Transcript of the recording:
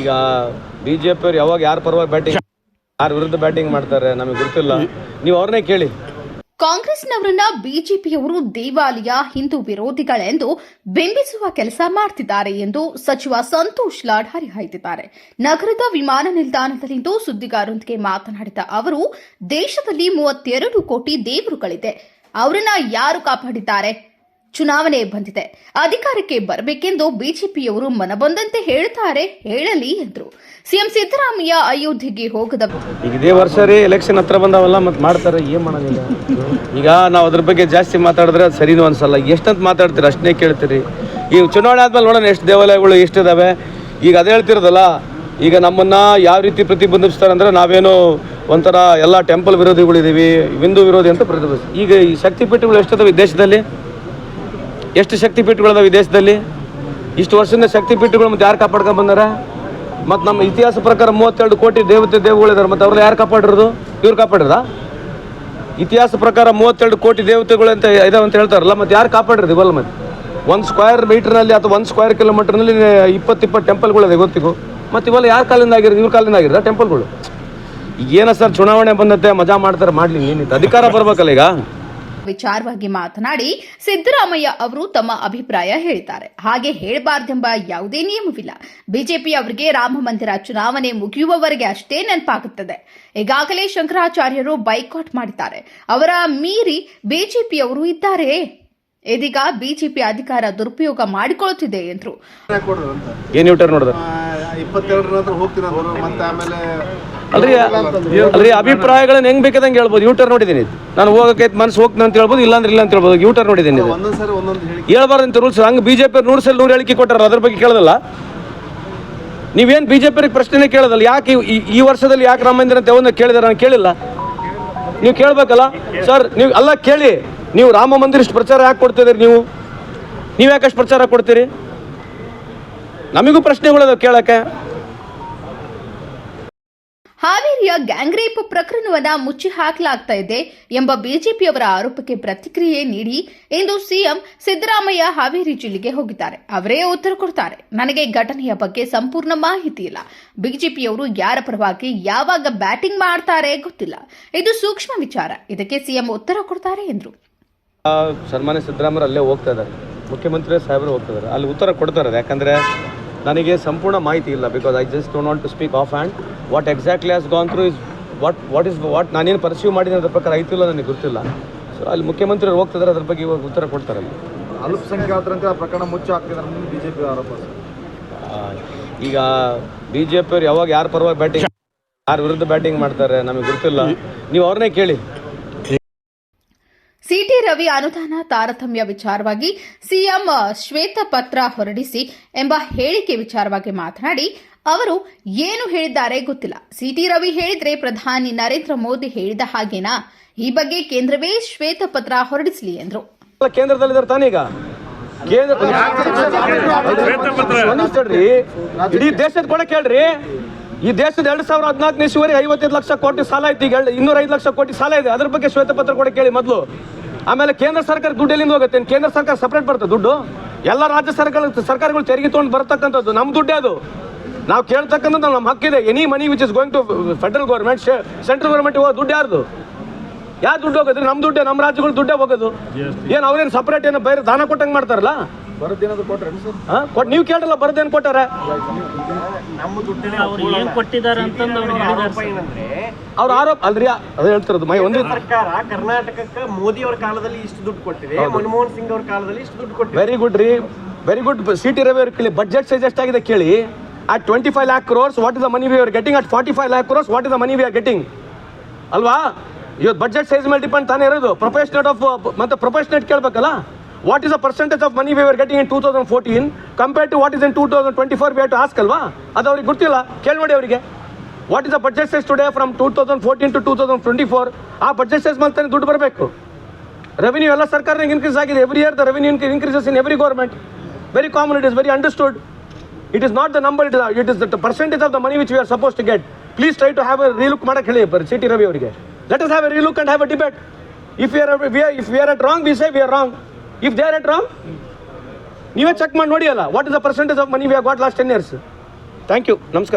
ಈಗ B J ಯಾವಾಗ ಯಾರ ಪರವಾಗಿ ಬ್ಯಾಟಿಂಗ್ ಯಾರ ವಿರುದ್ಧ ಬ್ಯಾಟಿಂಗ್ ಮಾಡ್ತಾರೆ ನಮಗೆ ಗೊತ್ತಿಲ್ಲ. ನೀವು ಅವ್ರನ್ನೇ ಕೇಳಿ. ಕಾಂಗ್ರೆಸ್ನವರನ್ನ ಬಿಜೆಪಿಯವರು ದೇವಾಲಯ, ಹಿಂದೂ ವಿರೋಧಿಗಳೆಂದು ಬಿಂಬಿಸುವ ಕೆಲಸ ಮಾಡ್ತಿದ್ದಾರೆ ಎಂದು ಸಚಿವ ಸಂತೋಷ್ ಲಾಡ್ ಹರಿಹಾಯ್ದಿದ್ದಾರೆ ನಗರದ ವಿಮಾನ ನಿಲ್ದಾಣದಲ್ಲಿಂದು ಸುದ್ದಿಗಾರರೊಂದಿಗೆ ಮಾತನಾಡಿದ ಅವರು, ದೇಶದಲ್ಲಿ ಮೂವತ್ತೆರಡು ಕೋಟಿ ದೇವರುಗಳಿದೆ. ಅವರನ್ನ ಯಾರು ಕಾಪಾಡಿದ್ದಾರೆ? ಚುನಾವಣೆ ಬಂದಿದೆ. ಅಧಿಕಾರಕ್ಕೆ ಬರಬೇಕೆಂದು ಬಿಜೆಪಿಯವರು ಮನಬಂದಂತೆ ಹೇಳ್ತಾರೆ ಹೇಳಲಿ ಎಂದರು. ಸಿಎಂ ಸಿದ್ದರಾಮಯ್ಯ ಅಯೋಧ್ಯೆಗೆ ಹೋಗದ ಈಗ ಇದೇ ವರ್ಷ ರೀ ಎಲೆಕ್ಷನ್ ಹತ್ರ ಬಂದಾವಲ್ಲ ಮತ್ತೆ ಮಾಡ್ತಾರೆ, ಏನು ಮಾಡೋದಿಲ್ಲ ಈಗ? ನಾವು ಅದ್ರ ಬಗ್ಗೆ ಜಾಸ್ತಿ ಮಾತಾಡಿದ್ರೆ ಅದು ಸರಿನೂ ಅನ್ಸಲ್ಲ. ಎಷ್ಟಂತ ಮಾತಾಡ್ತೀರಿ ಅಷ್ಟನ್ನೇ ಕೇಳ್ತೀರಿ. ಈಗ ಚುನಾವಣೆ ಆದ್ಮೇಲೆ ನೋಡೋಣ ಎಷ್ಟು ದೇವಾಲಯಗಳು ಎಷ್ಟಿದಾವೆ. ಈಗ ಅದೇ ಹೇಳ್ತಿರೋದಲ್ಲ, ಈಗ ನಮ್ಮನ್ನ ಯಾವ ರೀತಿ ಪ್ರತಿಬಂಧಿಸ್ತಾರೆ ಅಂದ್ರೆ ನಾವೇನೋ ಒಂಥರ ಎಲ್ಲ ಟೆಂಪಲ್ ವಿರೋಧಿಗಳಿದ್ದೀವಿ ಹಿಂದೂ ವಿರೋಧಿ ಅಂತ ಪ್ರತಿಬಂಧಿಸ್ತೀವಿ. ಈಗ ಈ ಶಕ್ತಿಪೀಠಗಳು ಎಷ್ಟಿದಾವೆ ಈ ದೇಶದಲ್ಲಿ? ಎಷ್ಟು ಶಕ್ತಿಪೀಠಗಳಿದಾವೆ ಈ ದೇಶದಲ್ಲಿ? ಇಷ್ಟು ವರ್ಷದಿಂದ ಶಕ್ತಿಪೀಠಗಳು ಮತ್ತೆ ಯಾರು ಕಾಪಾಡ್ಕೊಂಡ್ ಬಂದಾರ? ಮತ್ತು ನಮ್ಮ ಇತಿಹಾಸ ಪ್ರಕಾರ ಮೂವತ್ತೆರಡು ಕೋಟಿ ದೇವತೆ ದೇವಗಳಿದ್ದಾರೆ ಮತ್ತು ಅವ್ರನ್ನ ಯಾರು ಕಾಪಾಡಿರೋದು? ಇವ್ರು ಕಾಪಾಡಿರದ? ಇತಿಹಾಸ ಪ್ರಕಾರ ಮೂವತ್ತೆರಡು ಕೋಟಿ ದೇವತೆಗಳು ಅಂತ ಇದಾವೆ ಅಂತ ಹೇಳ್ತಾರಲ್ಲ, ಮತ್ತೆ ಯಾರು ಕಾಪಾಡಿರೋದು ಇವಲ್ಲ ಮತ್ತೆ? ಒಂದು ಸ್ಕ್ವೇರ್ ಮೀಟರ್ನಲ್ಲಿ ಅಥವಾ ಒಂದು ಸ್ಕ್ವೇರ್ ಕಿಲೋಮೀಟರ್ನಲ್ಲಿ ಇಪ್ಪತ್ತು ಇಪ್ಪತ್ತು ಟೆಂಪಲ್ಗಳಿದೆ ಗೊತ್ತಿಗೂ? ಮತ್ತು ಇವೆಲ್ಲ ಯಾರ ಕಾಲಿಂದ ಆಗಿರೋದು? ಇವ್ರ ಕಾಲಿಂದ ಆಗಿರೋದ ಟೆಂಪಲ್ಗಳು ಏನೋ ಏನ ಸರ್, ಚುನಾವಣೆ ಬಂದತ್ತೆ ಮಜಾ ಮಾಡ್ತಾರೆ, ಮಾಡಲಿ ನೀನು ಅಧಿಕಾರ ಬರ್ಬೇಕಲ್ಲ ಈಗ? ವಿಚಾರವಾಗಿ ಮಾತನಾಡಿ ಸಿದ್ದರಾಮಯ್ಯ ಅವರು ತಮ್ಮ ಅಭಿಪ್ರಾಯ ಹೇಳಿದ್ದಾರೆ. ಹಾಗೆ ಹೇಳಬಾರ್ದೆಂಬ ಯಾವುದೇ ನಿಯಮವಿಲ್ಲ. ಬಿಜೆಪಿ ಅವರಿಗೆ ರಾಮ ಮಂದಿರ ಚುನಾವಣೆ ಮುಗಿಯುವವರೆಗೆ ಅಷ್ಟೇ ನೆನಪಾಗುತ್ತದೆ. ಈಗಾಗಲೇ ಶಂಕರಾಚಾರ್ಯರು ಬೈಕಾಟ್ ಮಾಡಿದ್ದಾರೆ. ಅವರ ಮೀರಿ ಬಿಜೆಪಿಯವರು ಇದ್ದಾರೆ. ಇದೀಗ ಬಿಜೆಪಿ ಅಧಿಕಾರ ದುರುಪಯೋಗ ಮಾಡಿಕೊಳ್ಳುತ್ತಿದೆ ಎಂದರು. ಇಪ್ಪತ್ತೆರಡರ ಹೋಗ್ತೀನಿ ಮತ್ತೆ ಆಮೇಲೆ ಅಲ್ರಿ ಅಲ್ರಿ ಅಭಿಪ್ರಾಯಗಳನ್ನ ಹೆಂಗ್ ಬೇಕಾದಂಗೆ ಹೇಳ್ಬೋದು. ಯೂಟರ್ ನೋಡಿದ್ದೀನಿ. ನಾನು ಹೋಗಕ್ಕೆ ಮನ್ಸು ಹೋಗ್ತೀನಿ ಅಂತ ಹೇಳ್ಬೋದು ಇಲ್ಲಾಂದ್ರೆ ಇಲ್ಲ ಅಂತ ಹೇಳ್ಬೋದು. ಯೂಟರ್ ನೋಡಿದ್ದೀನಿ ಇದು. ಅಂತ ರೂಲ್ಸ್ ಹಂಗೆ ಬಿಜೆಪಿ ನೂರು ಸಲ ನೂರು ಹೇಳಿಕೆ ಕೊಟ್ಟಾರ ಅದ್ರ ಬಗ್ಗೆ ಕೇಳೋದಲ್ಲ? ನೀವೇನು ಬಿಜೆಪಿ ಪ್ರಶ್ನೆ ಕೇಳೋದಲ್ಲ. ಯಾಕೆ ಈ- ವರ್ಷದಲ್ಲಿ ಯಾಕೆ ರಾಮ ಮಂದಿರ ಅಂತ ಯಾವನ್ನ ಕೇಳಿದಾರೆ ನಾನು ಕೇಳಿಲ್ಲ. ನೀವು ಕೇಳಬೇಕಲ್ಲ? ಸರ್ ನೀವು ಅಲ್ಲ ಕೇಳಿ. ನೀವು ರಾಮ ಮಂದಿರ ಇಷ್ಟು ಪ್ರಚಾರ ಯಾಕೆ ಕೊಡ್ತಿದ್ದೀರಿ ನೀವು? ನೀವು ಅಷ್ಟು ಪ್ರಚಾರ ಕೊಡ್ತೀರಿ? ನಮಗೂ ಪ್ರಶ್ನೆಗಳು ಕೇಳಕ್ಕೆ. ಹಾವೇರಿಯ ಗ್ಯಾಂಗ್ ರೇಪ್ ಪ್ರಕರಣವನ್ನ ಮುಚ್ಚಿ ಹಾಕಲಾಗ್ತಾ ಇದೆ ಎಂಬ ಬಿಜೆಪಿಯವರ ಆರೋಪಕ್ಕೆ ಪ್ರತಿಕ್ರಿಯೆ ನೀಡಿ ಇಂದು ಸಿಎಂ ಸಿದ್ದರಾಮಯ್ಯ ಹಾವೇರಿ ಜಿಲ್ಲೆಗೆ ಹೋಗಿದ್ದಾರೆ. ಅವರೇ ಉತ್ತರ ಕೊಡ್ತಾರೆ. ನನಗೆ ಘಟನೆಯ ಬಗ್ಗೆ ಸಂಪೂರ್ಣ ಮಾಹಿತಿ ಇಲ್ಲ. ಬಿಜೆಪಿಯವರು ಯಾರ ಪರವಾಗಿ ಯಾವಾಗ ಬ್ಯಾಟಿಂಗ್ ಮಾಡ್ತಾರೆ ಗೊತ್ತಿಲ್ಲ. ಇದು ಸೂಕ್ಷ್ಮ ವಿಚಾರ. ಇದಕ್ಕೆ ಸಿಎಂ ಉತ್ತರ ಕೊಡ್ತಾರೆ ಎಂದರು. ಸನ್ಮಾನ್ಯ ಸಿದ್ದರಾಮಯ್ಯ ಅಲ್ಲೇ ಹೋಗ್ತಾ ಇದ್ದಾರೆ. ಮುಖ್ಯಮಂತ್ರಿ ಸಾಹೇಬರು ಹೋಗ್ತಾ ಇದ್ದಾರೆ. ಅಲ್ಲಿ ಉತ್ತರ ಕೊಡ್ತಾರೆ. ಯಾಕಂದರೆ ನನಗೆ ಸಂಪೂರ್ಣ ಮಾಹಿತಿ ಇಲ್ಲ because I just don't want to speak off hand what exactly as gone through is what what is what ನಾನೇನು ಪರ್ಸ್ಯೂ ಮಾಡಿದ್ದೀನಿ ಅದ್ರ ಪ್ರಕಾರ ಐತಿಲ್ಲ ನನಗೆ ಗೊತ್ತಿಲ್ಲ. ಸೊ ಅಲ್ಲಿ ಮುಖ್ಯಮಂತ್ರಿ ಅವರು ಹೋಗ್ತಿದ್ದಾರೆ ಅದ್ರ ಬಗ್ಗೆ ಇವಾಗ ಉತ್ತರ ಕೊಡ್ತಾರೆ ಅಲ್ಲಿ. ಅಲ್ಪಸಂಖ್ಯಾತರಂತೆ ಆ ಪ್ರಕರಣ ಮುಚ್ಚಿ ಹಾಕ್ತಿದ್ದಾರೆ ಬಿ ಜೆ ಪಿ ಆರೋಪ ಈಗ ಬಿ ಜೆ ಪಿಯವ್ರು ಯಾವಾಗ ಯಾರ ಪರವಾಗಿ ಬ್ಯಾಟಿಂಗ್ ಯಾರ ವಿರುದ್ಧ ಬ್ಯಾಟಿಂಗ್ ಮಾಡ್ತಾರೆ ನಮಗೆ ಗೊತ್ತಿಲ್ಲ. ನೀವು ಅವ್ರನ್ನೇ ಕೇಳಿ. ರವಿ ಅನುದಾನ ತಾರತಮ್ಯ ವಿಚಾರವಾಗಿ ಸಿಎಂ ಶ್ವೇತಪತ್ರ ಹೊರಡಿಸಿ ಎಂಬ ಹೇಳಿಕೆ ವಿಚಾರವಾಗಿ ಮಾತನಾಡಿ ಅವರು ಏನು ಹೇಳಿದ್ದಾರೆ ಗೊತ್ತಿಲ್ಲ. ಸಿಟಿ ರವಿ ಹೇಳಿದ್ರೆ ಪ್ರಧಾನಿ ನರೇಂದ್ರ ಮೋದಿ ಹೇಳಿದ ಹಾಗೇನಾ? ಈ ಬಗ್ಗೆ ಕೇಂದ್ರವೇ ಶ್ವೇತಪತ್ರ ಹೊರಡಿಸಲಿ ಎಂದರು. ಅಲ್ಲ, ಕೇಂದ್ರದಲ್ಲಿದ್ದಾರೆ ತಾನೇ ಈಗ? ಕೇಂದ್ರ ಒಂದ್ ನಿಮಿಷ ಇಡೀ ದೇಶದ ಕೂಡ ಕೇಳ್ರಿ. ಈ ದೇಶದ ಎರಡ್ ಸಾವಿರದ ಹದಿನಾಲ್ಕನೇ ಇಸುವರೆಗೆ ಐವತ್ತೈದು ಲಕ್ಷ ಕೋಟಿ ಸಾಲ ಐತಿ. ಈಗ ಇನ್ನೂರ ಐದು ಲಕ್ಷ ಕೋಟಿ ಸಾಲ ಇದೆ. ಅದ್ರ ಬಗ್ಗೆ ಶ್ವೇತಪತ್ರ ಕೂಡ ಕೇಳಿ ಮೊದಲು. ಆಮೇಲೆ ಕೇಂದ್ರ ಸರ್ಕಾರ ದುಡ್ಡು ಎಲ್ಲಿಂದ ಹೋಗುತ್ತೆ? ಕೇಂದ್ರ ಸರ್ಕಾರ ಸಪ್ರೇಟ್ ಬರುತ್ತೆ ದುಡ್ಡು? ಎಲ್ಲ ರಾಜ್ಯ ಸರ್ಕಾರ ಸರ್ಕಾರಗಳು ತೆರಿಗೆ ತೊಗೊಂಡು ಬರ್ತಕ್ಕಂಥದ್ದು ನಮ್ಮ ದುಡ್ಡೇ ಅದು. ನಾವು ಕೇಳ್ತಕ್ಕಂಥದ್ದು ನಮ್ಮ ಹಕ್ಕಿದೆ. Any money which is going to federal government central government ಹೋಗೋ ದುಡ್ಡು ಯಾರ್ದು? ಯಾರು ದುಡ್ಡು ಹೋಗೋದ್ರೆ ನಮ್ಮ ದುಡ್ಡೇ ನಮ್ಮ ರಾಜ್ಯಗಳು ದುಡ್ಡೇ ಹೋಗೋದು? ಏನು ಅವ್ರೇನು ಸಪ್ರೇಟ್ ಏನೋ ಬೇರೆ ದಾನ ಕೊಟ್ಟಂಗೆ ಮಾಡ್ತಾರಲ್ಲ? ಹಾಂ ಕೊಟ್ಟು ನೀವು ಕೇಳಲ್ಲ ಬರದೇನು ಕೊಟ್ಟಾರ? ಅವ್ರು ಏನ್ ಕೊಟ್ಟಿದ್ದಾರೆ ಅಂತಂದು ಅವ್ರು ಹೇಳಿದ್ದಾರೆ ಅವ್ರ ಆರೋಪ ಅಲ್ರಿ ಅದು ಹೇಳ್ತಿರೋದು ಮೈ ಒಂದು ಸರ್ಕಾರ ಕರ್ನಾಟಕಕ್ಕೆ ಮೋದಿ ಅವರ ಕಾಲದಲ್ಲಿ ಇಷ್ಟು ದುಡ್ಡು ಕೊಟ್ಟಿದೆ ಮನಮೋಹನ್ ಸಿಂಗ್ ಅವ್ರ ಕಾಲದಲ್ಲಿ ಇಷ್ಟು ದುಡ್ಡು ಕೊಟ್ಟಿದೆ. ವೆರಿ ಗುಡ್ ರೀ. ವೆರಿ ಗುಡ್ ಸಿಟಿ ರವಿ ಅವ್ರು ಕೇಳಿ ಬಜೆಟ್ ಸೈಜ್ ಎಷ್ಟಾಗಿದೆ ಕೇಳಿ. At twenty five lakh crores what is the money we are getting at forty five lakh crores what is the money we are getting ಅಲ್ವಾ? ಇವತ್ತು budget size ಮೇಲೆ depend ತಾನೇ ಇರೋದು. ಪ್ರೊಫೆಷನೇಟ್ of ಮತ್ತೆ proportionate ಕೇಳಬೇಕಲ್ಲ? What is a percentage of money we are getting in two thousand fourteen compare to what is in two thousand twenty four we to ask ಅಲ್ವಾ? ಅದು ಅವ್ರಿಗೆ ಗೊತ್ತಿಲ್ಲ. ಕೇಳಿ ನೋಡಿ ಅವರಿಗೆ. What is a budget size today from two thousand fourteen to two thousand twenty four ಆ budget size ಮೇಲೆ ದುಡ್ಡು ಬರಬೇಕು. ರೆವಿನ್ಯೂ ಎಲ್ಲ ಸರ್ಕಾರ ಇನ್ಕ್ರೀಸ್ ಆಗಿದೆ. Every year the revenue increases in every government very common it is very understood it is not the number it it is the percentage of the money which we are suppose to get please try to have a relook ಮಾಡಕ್ಕೆ ಹೇಳಿ ಬರ್ C T Ravi ಅವರಿಗೆ. Let is have a relook and have a debate if you are if we are at wrong we say we are wrong if they are at wrong ನೀವೇ check ಮಾಡಿ ನೋಡಿ ಅಲ್ಲ what is the percentage of money we got last ten years thank you ನಮಸ್ಕಾರ.